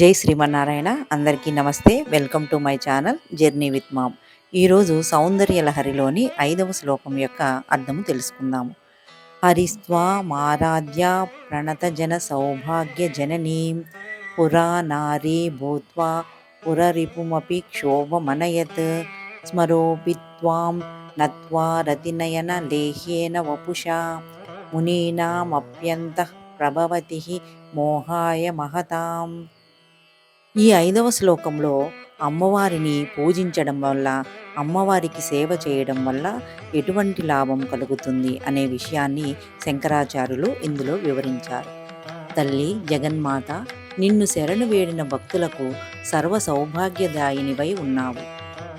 జై శ్రీమన్నారాయణ. అందరికీ నమస్తే. Welcome to my channel journey with mom. ఈరోజు సౌందర్య లహరిలోని ఐదవ శ్లోకం యొక్క అర్థము తెలుసుకుందాము. హరిస్వా మారాధ్య ప్రణత జన సౌభాగ్య జననీం పురా నారీ భూత్వా పురరిపుమపి క్షోభమనయత్ స్మరోపి త్వాం నత్వా రతినయన లేహ్యేన వపుషా మునీనామప్యంత ప్రభవతి మోహాయ మహతాం ఈ ఐదవ శ్లోకంలో అమ్మవారిని పూజించడం వల్ల అమ్మవారికి సేవ చేయడం వల్ల ఎటువంటి లాభం కలుగుతుంది అనే విషయాన్ని శంకరాచార్యులు ఇందులో వివరించారు. తల్లి జగన్మాత నిన్ను శరణు వేడిన భక్తులకు సర్వ సౌభాగ్యదాయినివై ఉన్నావు.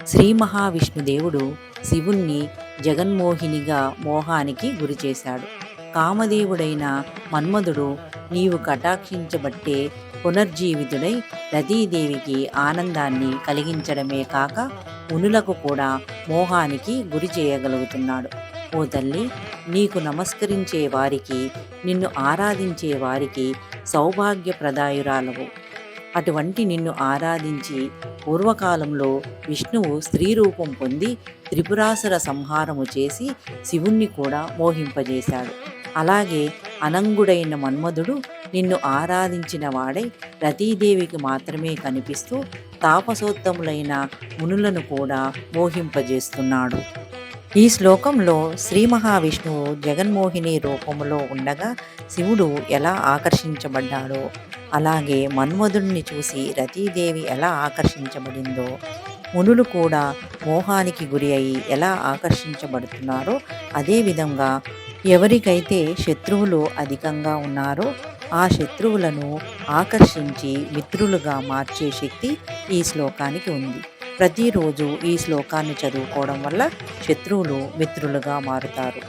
శ్రీ మహావిష్ణుదేవుడు శివుణ్ణి జగన్మోహినిగా మోహానికి గురిచేశాడు కామదేవుడైన మన్మధుడు నీవు కటాక్షించబట్టే పునర్జీవితుడై రతీదేవికి ఆనందాన్ని కలిగించడమే కాక మునులకు కూడా మోహానికి గురి చేయగలుగుతున్నాడు. ఓ తల్లి నీకు నమస్కరించే వారికి నిన్ను ఆరాధించే వారికి సౌభాగ్యప్రదాయురాలవు. అటువంటి నిన్ను ఆరాధించి పూర్వకాలంలో విష్ణువు స్త్రీ రూపం పొంది త్రిపురాసుర సంహారము చేసి శివుణ్ణి కూడా మోహింపజేశాడు. అలాగే అనంగుడైన మన్మధుడు నిన్ను ఆరాధించిన వాడై రతీదేవికి మాత్రమే కనిపిస్తూ తాపసోత్తములైన మునులను కూడా మోహింపజేస్తున్నాడు. ఈ శ్లోకంలో శ్రీ మహావిష్ణువు జగన్మోహిని రూపంలో ఉండగా శివుడు ఎలా ఆకర్షించబడ్డాడో అలాగే మన్మధుడిని చూసి రతీదేవి ఎలా ఆకర్షించబడిందో మునులు కూడా మోహానికి గురి అయి ఎలా ఆకర్షించబడుతున్నారో అదేవిధంగా ఎవరికైతే శత్రువులు అధికంగా ఉన్నారో ఆ శత్రువులను ఆకర్షించి మిత్రులుగా మార్చే శక్తి ఈ శ్లోకానికి ఉంది. ప్రతిరోజు ఈ శ్లోకాన్ని చదువుకోవడం వల్ల శత్రువులు మిత్రులుగా మారుతారు.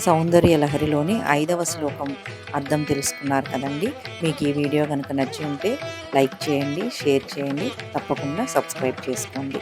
సౌందర్య లహరిలోని ఐదవ శ్లోకం అర్థం తెలుసుకున్నారు కదండి. మీకు ఈ వీడియో కనుక నచ్చి ఉంటే లైక్ చేయండి షేర్ చేయండి తప్పకుండా సబ్స్క్రైబ్ చేసుకోండి.